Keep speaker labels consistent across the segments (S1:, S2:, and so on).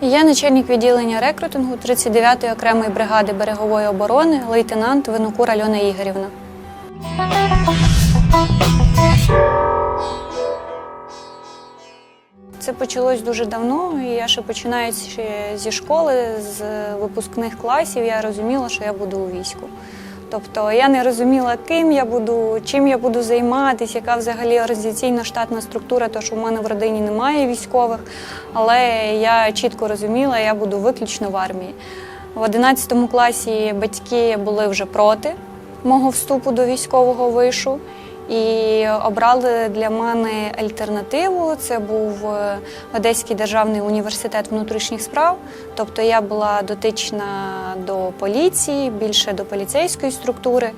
S1: Я начальник відділення рекрутингу 39-ї окремої бригади берегової оборони, лейтенант Винокур Альона Ігорівна. Це почалось дуже давно, я ще починаючи зі школи, з випускних класів, я розуміла, що я буду у війську. Тобто я не розуміла, ким я буду, чим я буду займатися, яка взагалі організаційна штатна структура, тому що в мене в родині немає військових, але я чітко розуміла, я буду виключно в армії. В 11 класі батьки були вже проти мого вступу до військового вишу і обрали для мене альтернативу. Це був е, Одеський державний університет внутрішніх справ. Тобто я була дотична до поліції, більше до поліцейської структури.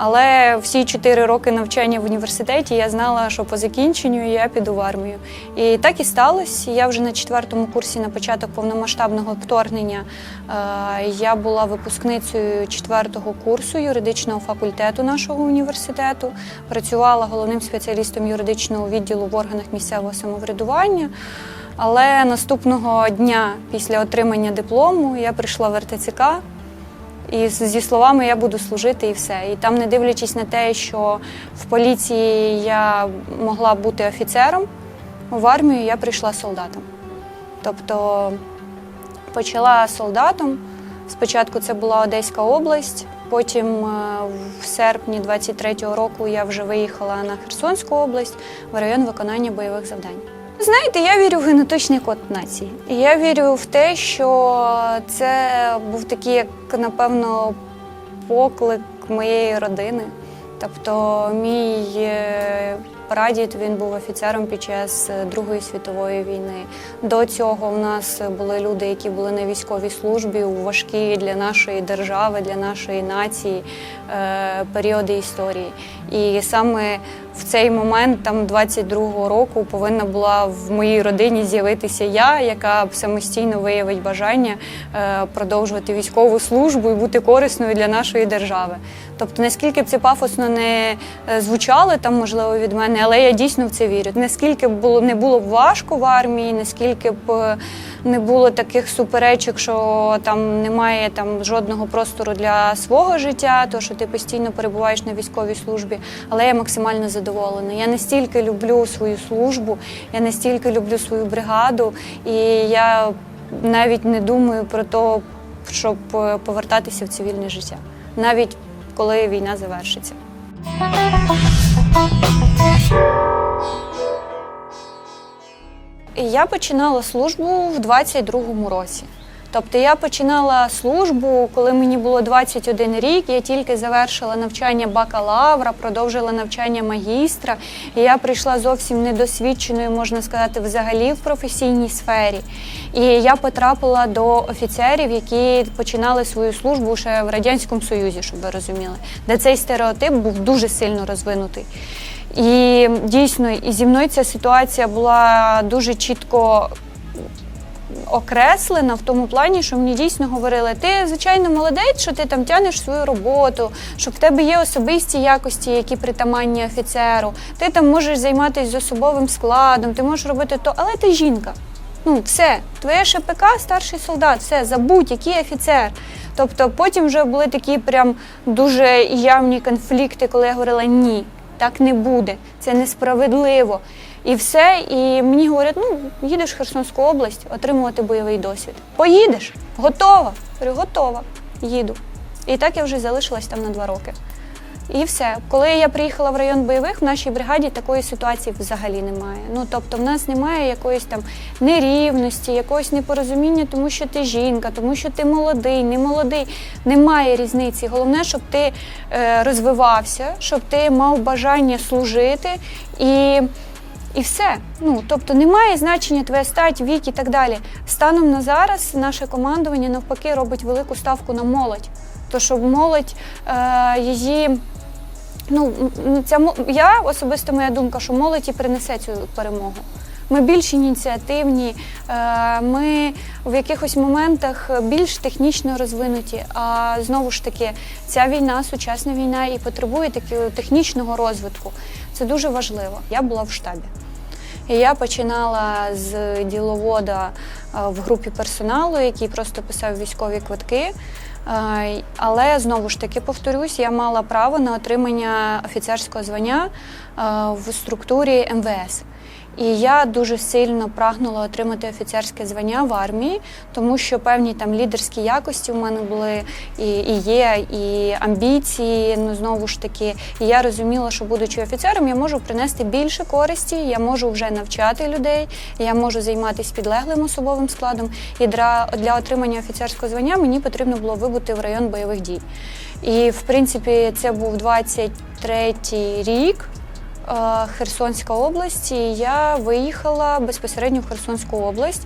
S1: Але всі чотири роки навчання в університеті я знала, що по закінченню я піду в армію. І так і сталося. Я вже на четвертому курсі на початок повномасштабного вторгнення е, я була випускницею четвертого курсу юридичного факультету нашого університету. Працювала головним спеціалістом юридичного відділу в органах місцевого самоврядування. Але наступного дня після отримання диплому я прийшла в РТЦК. І зі словами я буду служити і все. І там, не дивлячись на те, що в поліції я могла бути офіцером, в армію я прийшла солдатом. Тобто почала солдатом. Спочатку це була Одеська область, потім е, в серпні 23-го року я вже виїхала на Херсонську область в район виконання бойових завдань. Знаєте, я вірю в генетичний код нації. Я вірю в те, що це був такий, як напевно, поклик моєї родини. Тобто, мій е, прадід він був офіцером під час е, Другої світової війни. До цього в нас були люди, які були на військовій службі у важкі для нашої держави, для нашої нації е, періоди історії. І саме в цей момент, там 22-го року, повинна була в моїй родині з'явитися я, яка самостійно виявить бажання е, продовжувати військову службу і бути корисною для нашої держави. Тобто, наскільки б це пафосно не е, звучало там, можливо, від мене, але я дійсно в це вірю. Наскільки б було не було б важко в армії, наскільки б е, не було таких суперечок, що там немає там жодного простору для свого життя, то що ти постійно перебуваєш на військовій службі, але я максимально задоволена. Я настільки люблю свою службу, я настільки люблю свою бригаду, і я навіть не думаю про те, щоб е, повертатися в цивільне життя, навіть коли війна завершиться. Я починала службу в 22-му році. Тобто я починала службу, коли мені було 21 рік. Я тільки завершила навчання бакалавра, продовжила навчання магістра. І я прийшла зовсім недосвідченою, можна сказати, взагалі в професійній сфері. І я потрапила до офіцерів, які починали свою службу ще в радянському союзі, щоб ви розуміли, де цей стереотип був дуже сильно розвинутий. І дійсно, і зі мною ця ситуація була дуже чітко окреслена в тому плані, що мені дійсно говорили, ти звичайно молодець, що ти там тянеш свою роботу, що в тебе є особисті якості, які притаманні офіцеру. Ти там можеш займатися з особовим складом, ти можеш робити то, але ти жінка. Ну, все, твоє ШПК старший солдат, все, забудь, який офіцер. Тобто потім вже були такі прям дуже явні конфлікти, коли я говорила ні, так не буде, це несправедливо. І все. І мені говорять, ну їдеш в Херсонську область отримувати бойовий досвід. Поїдеш, готова. Говорю, готова, їду. І так я вже залишилась там на два роки. І все. Коли я приїхала в район бойових, в нашій бригаді такої ситуації взагалі немає. Ну тобто, в нас немає якоїсь там нерівності, якогось непорозуміння, тому що ти жінка, тому що ти молодий, не молодий. Немає різниці. Головне, щоб ти е, розвивався, щоб ти мав бажання служити і. І все. Ну тобто немає значення твоя стать, вік і так далі. Станом на зараз наше командування навпаки робить велику ставку на молодь. То щоб молодь е, її. Ну, ця я особисто моя думка, що молодь і принесе цю перемогу. Ми більш ініціативні, е, ми в якихось моментах більш технічно розвинуті. А знову ж таки, ця війна, сучасна війна, і потребує такого технічного розвитку. Це дуже важливо. Я була в штабі. Я починала з діловода е, в групі персоналу, який просто писав військові квитки. Е, Але знову ж таки повторюсь, я мала право на отримання офіцерського звання е, в структурі МВС. І я дуже сильно прагнула отримати офіцерське звання в армії, тому що певні там лідерські якості в мене були і, і є, і амбіції. Ну знову ж таки, і я розуміла, що будучи офіцером, я можу принести більше користі, я можу вже навчати людей, я можу займатися підлеглим особовим складом. І для, для отримання офіцерського звання мені потрібно було вибути в район бойових дій. І в принципі, це був 23-й рік. Е, Херсонська область, і я виїхала безпосередньо в Херсонську область.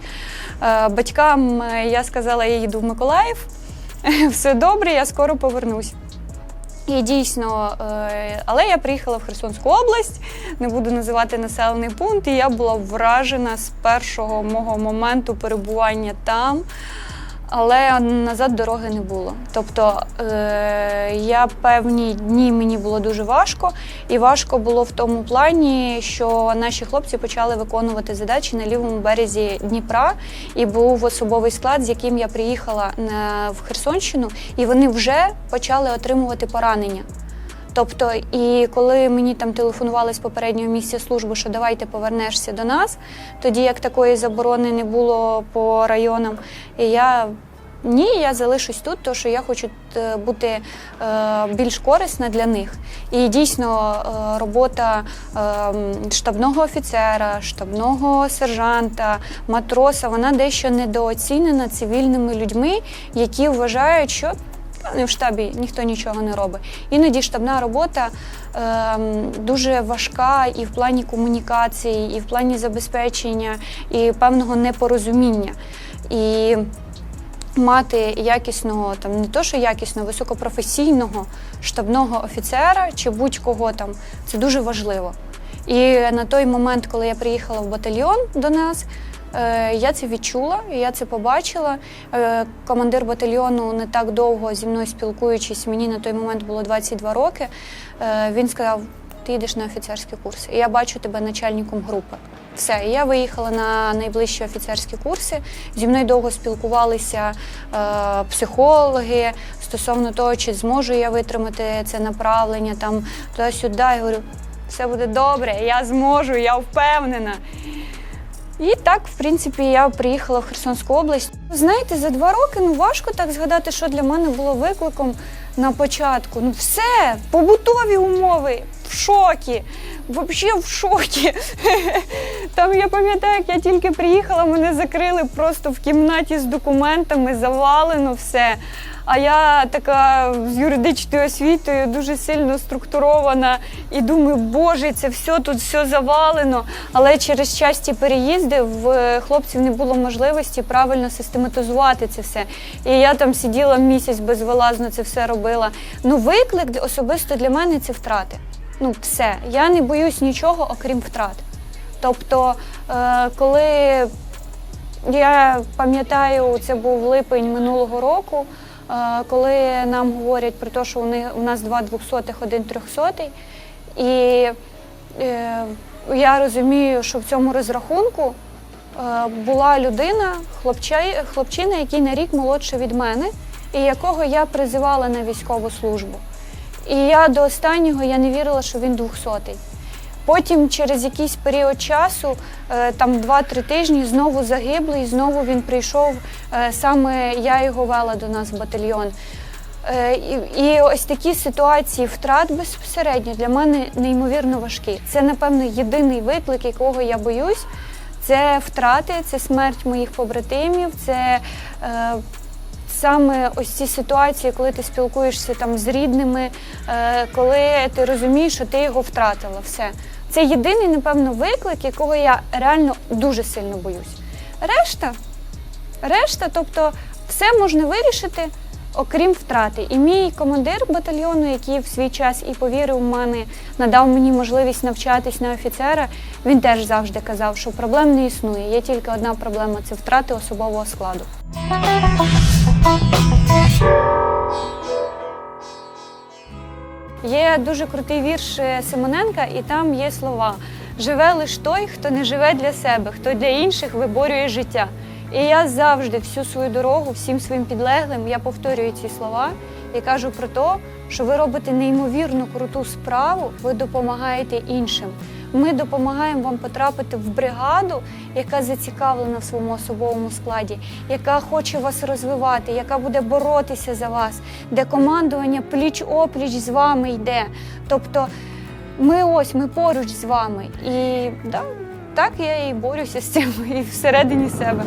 S1: Е, Батькам е, я сказала, я їду в Миколаїв. Все добре, я скоро повернусь. І дійсно, але я приїхала в Херсонську область, не буду називати населений пункт, і я була вражена з першого мого моменту перебування там. Але назад дороги не було. Тобто е, я певні дні мені було дуже важко, і важко було в тому плані, що наші хлопці почали виконувати задачі на лівому березі Дніпра, і був особовий склад, з яким я приїхала на, в Херсонщину, і вони вже почали отримувати поранення. Тобто, і коли мені там телефонували з попереднього місця служби, що давайте повернешся до нас, тоді як такої заборони не було по районам, і я ні, я залишусь тут, тому що я хочу е, бути е, більш корисна для них. І дійсно е, робота е, штабного офіцера, штабного сержанта, матроса, вона дещо недооцінена цивільними людьми, які вважають, що в штабі ніхто нічого не робить. Іноді штабна робота е, дуже важка і в плані комунікації, і в плані забезпечення, і певного непорозуміння. І мати якісного, там не то, що якісного, високопрофесійного штабного офіцера чи будь-кого там, це дуже важливо. І на той момент, коли я приїхала в батальйон до нас, я це відчула, я це побачила. Е, Командир батальйону не так довго зі мною спілкуючись, мені на той момент було 22 роки. е, Він сказав: ти йдеш на офіцерські курси, і я бачу тебе начальником групи. Все, я виїхала на найближчі офіцерські курси. Зі мною довго спілкувалися е, психологи стосовно того, чи зможу я витримати це направлення там туди-сюди. Я говорю, все буде добре, я зможу, я впевнена. І так, в принципі, я приїхала в Херсонську область. Знаєте, за два роки ну важко так згадати, що для мене було викликом на початку. Ну, все, побутові умови в шокі. Взагалі в шокі. Там я пам'ятаю, як я тільки приїхала, мене закрили просто в кімнаті з документами, завалено все. А я така з юридичною освітою дуже сильно структурована і думаю, боже, це все тут все завалено. Але через часті переїзди в хлопців не було можливості правильно систематизувати це все. І я там сиділа місяць безвилазно це все робила. Ну, виклик особисто для мене це втрати. Ну, все. Я не боюсь нічого, окрім втрат. Тобто, е, коли я пам'ятаю, це був липень минулого року, е, коли нам говорять про те, що у у нас два двохсотих, один трьохсотий. І е, я розумію, що в цьому розрахунку е, була людина, хлопчай, хлопчина, який на рік молодший від мене, і якого я призивала на військову службу. І я до останнього я не вірила, що він двохсотий. Потім через якийсь період часу, е, там 2-3 тижні, знову загиблий, знову він прийшов. е, Саме я його вела до нас в батальйон. Е, І, ось такі ситуації втрат безпосередньо для мене неймовірно важкі. Це, напевно, єдиний виклик, якого я боюсь. Це втрати, це смерть моїх побратимів, це саме ось ці ситуації, коли ти спілкуєшся там з рідними, е, коли ти розумієш, що ти його втратила. Все. Це єдиний, напевно, виклик, якого я реально дуже сильно боюсь. Решта, решта, тобто, все можна вирішити, окрім втрати. І мій командир батальйону, який в свій час і повірив в мене, надав мені можливість навчатись на офіцера, він теж завжди казав, що проблем не існує. Є тільки одна проблема це втрати особового складу. Є дуже крутий вірш е, Симоненка, і там є слова: живе лише той, хто не живе для себе, хто для інших виборює життя. І я завжди всю свою дорогу, всім своїм підлеглим, я повторюю ці слова і кажу про те, що ви робите неймовірно круту справу, ви допомагаєте іншим. Ми допомагаємо вам потрапити в бригаду, яка зацікавлена в своєму особовому складі, яка хоче вас розвивати, яка буде боротися за вас, де командування пліч-опліч з вами йде. Тобто ми ось, ми поруч з вами. І да, так я і борюся з цим і всередині себе.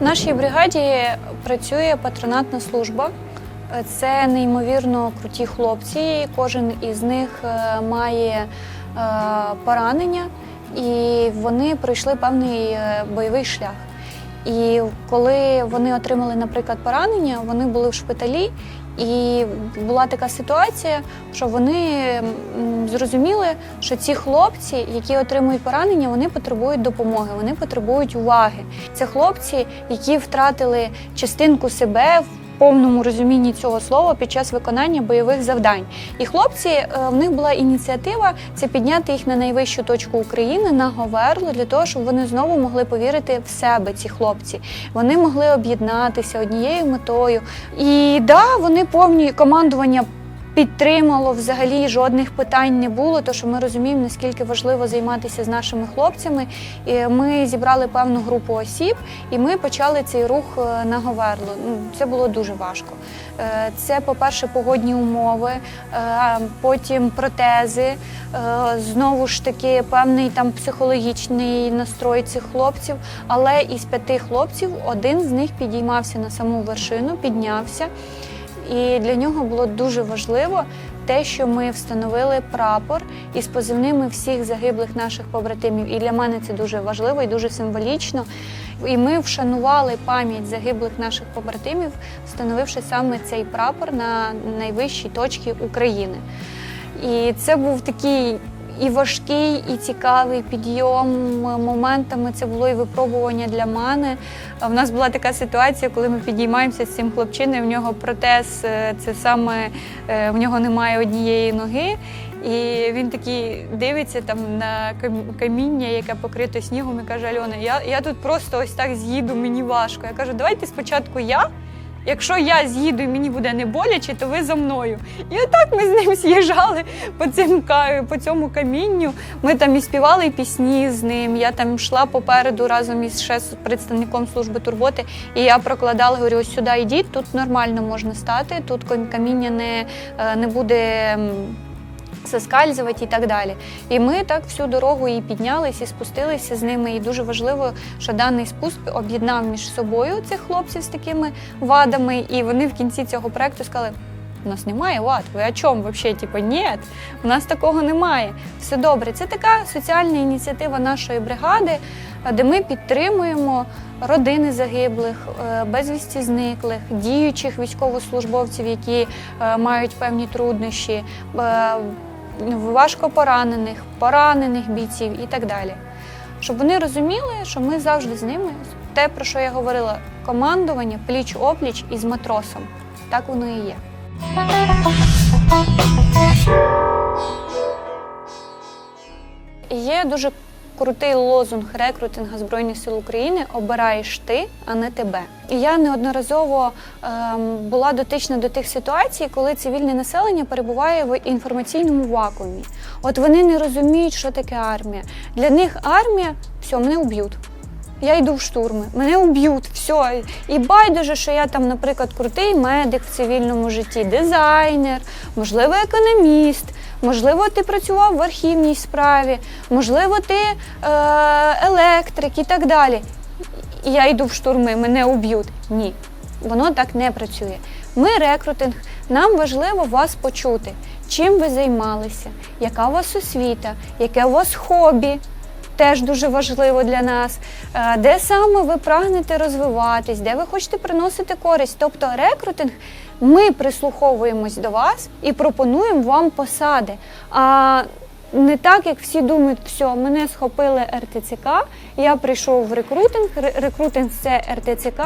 S1: В нашій бригаді працює патронатна служба. Це неймовірно круті хлопці. Кожен із них е, має е, поранення, і вони пройшли певний е, бойовий шлях. І коли вони отримали, наприклад, поранення, вони були в шпиталі, і була така ситуація, що вони зрозуміли, що ці хлопці, які отримують поранення, вони потребують допомоги, вони потребують уваги. Це хлопці, які втратили частинку себе повному розумінні цього слова під час виконання бойових завдань. І хлопці, е, в них була ініціатива це підняти їх на найвищу точку України на Говерло, для того, щоб вони знову могли повірити в себе, ці хлопці. Вони могли об'єднатися однією метою. І да, вони повні командування. Підтримало взагалі жодних питань не було, тому що ми розуміємо, наскільки важливо займатися з нашими хлопцями. І ми зібрали певну групу осіб, і ми почали цей рух е, на Говерло. Ну, Це було дуже важко. Е, Це, по-перше, погодні умови, е, потім протези, знову ж таки певний там психологічний настрой цих хлопців. Але із п'яти хлопців один з них підіймався на саму вершину, піднявся. І для нього було дуже важливо те, що ми встановили прапор із позивними всіх загиблих наших побратимів. І для мене це дуже важливо і дуже символічно. І ми вшанували пам'ять загиблих наших побратимів, встановивши саме цей прапор на найвищій точці України. І це був такий і важкий, і цікавий підйом. Моментами це було і випробування для мене. В нас була така ситуація, коли ми підіймаємося з цим хлопчиною. В нього протез, е, це саме е, в нього немає однієї ноги. І він такий дивиться там на кам- каміння, яке покрите снігом, і каже: Альона, я, я тут просто ось так з'їду, мені важко. Я кажу, давайте спочатку я. Якщо я з'їду і мені буде не боляче, то ви за мною. І отак ми з ним з'їжджали по, цим, по цьому камінню. Ми там і співали пісні з ним. Я там йшла попереду разом із ще представником служби турботи. І я прокладала, говорю, ось сюди йдіть, тут нормально можна стати, тут кам- каміння не, е, не буде. Соскальзувати і так далі. І ми так всю дорогу і піднялись, і спустилися з ними. І дуже важливо, що даний спуск об'єднав між собою цих хлопців з такими вадами. І вони в кінці цього проекту сказали: у нас немає вад, ви о чому взагалі? Типу, ні, у нас такого немає. Все добре. Це така соціальна ініціатива нашої бригади, е, де ми підтримуємо родини загиблих, е, безвісті зниклих, діючих військовослужбовців, які е, мають певні труднощі. Важко поранених, поранених бійців і так далі. Щоб вони розуміли, що ми завжди з ними. Те, про що я говорила, командування пліч-опліч із матросом. Так воно і є. Є дуже крутий лозунг рекрутинга Збройних сил України Обираєш ти, а не тебе. І я неодноразово ем, була дотична до тих ситуацій, коли цивільне населення перебуває в інформаційному вакуумі. От вони не розуміють, що таке армія. Для них армія все, мене уб'ють. Я йду в штурми, мене уб'ють, все. І байдуже, що я там, наприклад, крутий медик в цивільному житті, дизайнер, можливо, економіст, можливо, ти працював в архівній справі, можливо, ти е, електрик і так далі. Я йду в штурми, мене уб'ють. Ні, воно так не працює. Ми рекрутинг, нам важливо вас почути, чим ви займалися, яка у вас освіта, яке у вас хобі теж дуже важливо для нас. Е, Де саме ви прагнете розвиватись, де ви хочете приносити користь. Тобто рекрутинг, ми прислуховуємось до вас і пропонуємо вам посади. А не так, як всі думають, все, мене схопили РТЦК, я прийшов в рекрутинг, рекрутинг це РТЦК,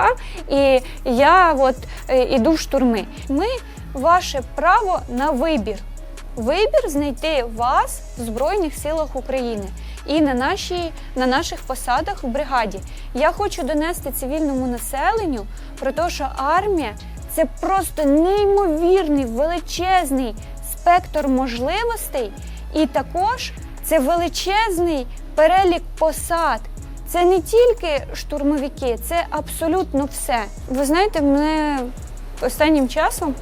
S1: і я от е, іду в штурми. Ми ваше право на вибір. Вибір знайти вас в Збройних силах України і на, нашій, на наших посадах в бригаді. Я хочу донести цивільному населенню про те, що армія це просто неймовірний величезний спектр можливостей, і також це величезний перелік посад. Це не тільки штурмовики, це абсолютно все. Ви знаєте, мене останнім часом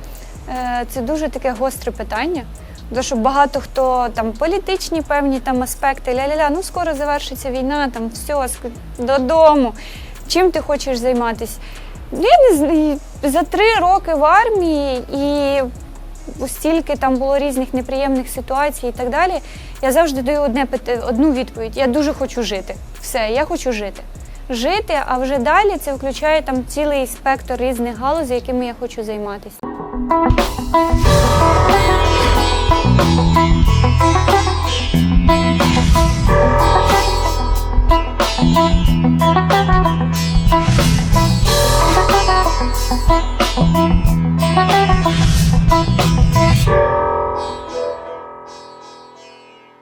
S1: е, це дуже таке гостре питання. Тому що багато хто там політичні певні там аспекти, ля-ля-ля, ну скоро завершиться війна, там все, додому. Чим ти хочеш займатися? Ну, Я не знаю, за три роки в армії і стільки там було різних неприємних ситуацій і так далі. Я завжди даю одне одну відповідь: я дуже хочу жити. Все, я хочу жити. Жити, а вже далі це включає там цілий спектр різних галузей, якими я хочу займатися.
S2: Thank you.